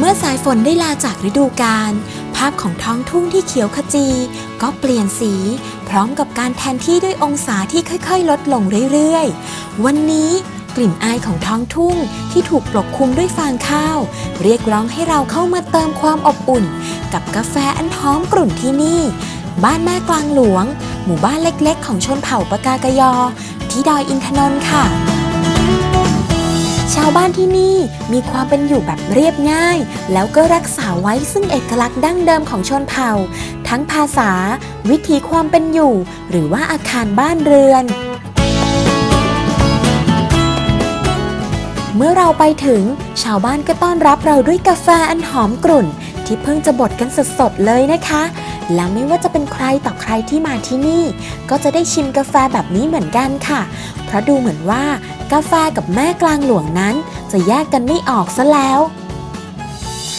เมื่อสายฝนได้ลาจากฤดูกาลภาพของท้องทุ่งที่เขียวขจี ก็เปลี่ยนสี พร้อมกับการแทนที่ด้วยองศาที่ค่อยๆ ลดลงเรื่อยๆ วันนี้กลิ่นอายของท้องทุ่งที่ถูกปกคลุมด้วยฟางข้าว เรียกร้องให้เราเข้ามาเติมความอบอุ่น กับกาแฟอันหอมกลุ่นที่นี่ บ้านแม่กลางหลวง หมู่บ้านเล็กๆ ของชนเผ่าปากากยอ ที่ดอยอินทนนท์ค่ะ ชาวบ้านที่นี่มีความเป็นอยู่แบบเรียบง่าย แล้วก็รักษาไว้ซึ่งเอกลักษณ์ดั้งเดิมของชนเผ่า ทั้งภาษา วิถีความเป็นอยู่ หรือว่าอาคารบ้านเรือน เมื่อเราไปถึง ชาวบ้านก็ต้อนรับเราด้วยกาแฟอันหอมกลุ่น ที่เพิ่งจะบดกันสดๆเลยนะคะ และไม่ว่าจะเป็นใครต่อใครที่มาที่นี่ ก็จะได้ชิมกาแฟแบบนี้เหมือนกันค่ะ เพราะดูเหมือนว่ากาแฟกับแม่กลางหลวงนั้น จะแยกกันไม่ออกซะแล้ว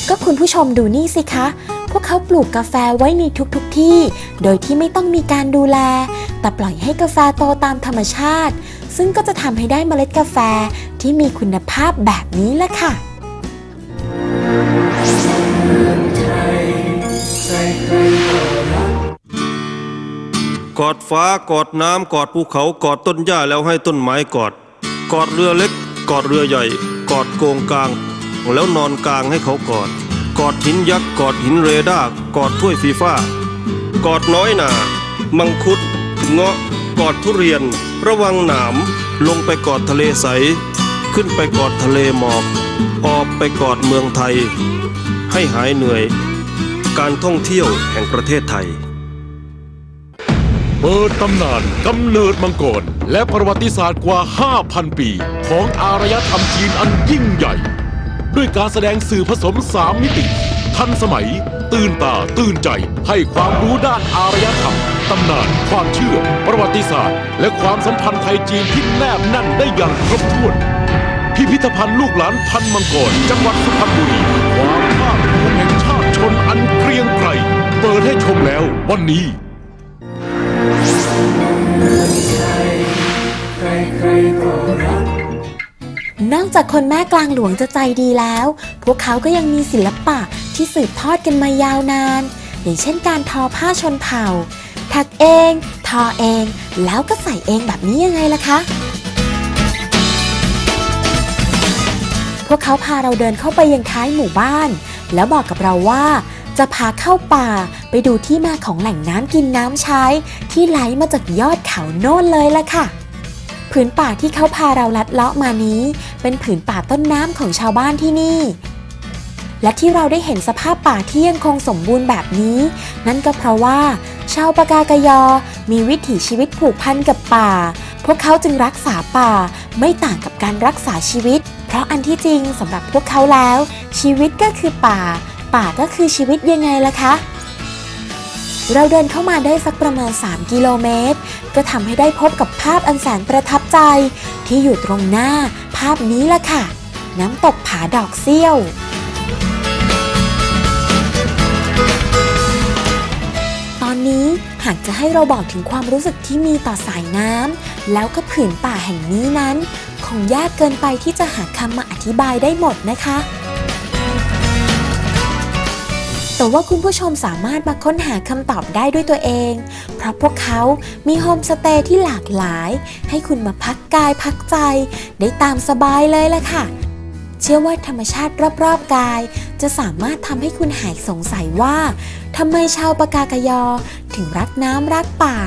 ก็คุณผู้ชมดูนี่สิคะ พวกเขาปลูกกาแฟไว้ในทุกๆทที่ โดยที่ไม่ต้องมีการดูแล แต่ปล่อยให้กาแฟโตตามธรรมชาติ ซึ่งก็จะทำให้ได้เมล็ดกาแฟที่มีคุณภาพแบบนี้ละค่ะ กอดฟ้ากอดน้ำกอดภูเขากอดต้นหญ้าแล้วให้ต้นไม้กอด กอดเรือเล็ก กอดเรือใหญ่ กอดโกงกลาง แล้วนอนกลางให้เขากอด กอดหินยักษ์กอดหินเรดาร์กอดถ้วยฟีฟ้ากอดน้อยหนามังคุด เงาะกอดทุเรียน ระวังหนาม ลงไปกอดทะเลใส ขึ้นไปกอดทะเลหมอก ออกไปกอดเมืองไทย ให้หายเหนื่อย การท่องเที่ยวแห่งประเทศไทย เปิดตำนานกำเนิดมังกร และประวัติศาสตร์กว่า 5,000 ปี ของอารยธรรมจีนอันยิ่งใหญ่ ด้วยการแสดงสื่อผสม3มิติ ทันสมัย ตื่นตาตื่นใจให้ความรู้ด้านอารยธรรม ตำนาน ความเชื่อ ประวัติศาสตร์ และความสัมพันธ์ไทยจีนที่แนบแน่นได้อย่างครบถ้วน พิพิธภัณฑ์ลูกหลานพันมังกรจังหวัดสุพรรณบุรีความภาคภูมิแห่งชาติชนอันเกรียงไกรเปิดให้ชมแล้ววันนี้ นอกจากคนแม่กลางหลวงจะใจดีแล้ว พวกเขาก็ยังมีศิลปะที่สืบทอดกันมายาวนาน อย่างเช่นการทอผ้าชนเผ่า ถักเอง ทอเอง แล้วก็ใส่เองแบบนี้ยังไงล่ะคะ พวกเขาพาเราเดินเข้าไปยังท้ายหมู่บ้าน แล้วบอกกับเราว่า จะพาเข้าป่าไปดูที่มาของแหล่งน้ำกินน้ำใช้ ที่ไหลมาจากยอดเขาโน่นเลยละค่ะผืนป่าที่เขาพาเราลัดเลาะมานี้ เป็นผืนป่าต้นน้ำของชาวบ้านที่นี่ และที่เราได้เห็นสภาพป่าที่ยังคงสมบูรณ์แบบนี้ นั่นก็เพราะว่า ชาวปากากยอ มีวิถีชีวิตผูกพันกับป่า พวกเขาจึงรักษาป่า ไม่ต่างกับการรักษาชีวิต เพราะอันที่จริงสำหรับพวกเขาแล้ว ชีวิตก็คือป่า ป่าก็คือชีวิตยังไงล่ะคะ เราเดินเข้ามาได้สักประมาณ 3 กิโลเมตร ก็ทำให้ได้พบกับภาพอันแสนประทับใจ ที่อยู่ตรงหน้าภาพนี้ล่ะค่ะ น้ำตกผาดอกเซี่ยวตอนนี้หากจะให้เราบอกถึงความรู้สึกที่มีต่อสายน้ำแล้วก็ผืนป่าแห่งนี้นั้น คงยากเกินไปที่จะหาคำมาอธิบายได้หมดนะคะ แต่ว่าคุณผู้ชมสามารถมาค้นหาคำตอบได้ด้วยตัวเอง เพราะพวกเขามีโฮมสเตย์ที่หลากหลาย ให้คุณมาพักกายพักใจ ได้ตามสบายเลยล่ะค่ะ เชื่อว่าธรรมชาติรอบๆกาย จะสามารถทำให้คุณหายสงสัยว่าทำไมชาวปากากยอ ถึงรักน้ำรักป่า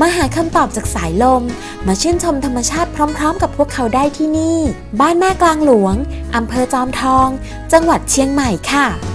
มาหาคำตอบจากสายลม มาชื่นชมธรรมชาติพร้อม ๆ กับพวกเขาได้ที่นี่ บ้านแม่กลางหลวงอำเภอจอมทอง จังหวัดเชียงใหม่ค่ะ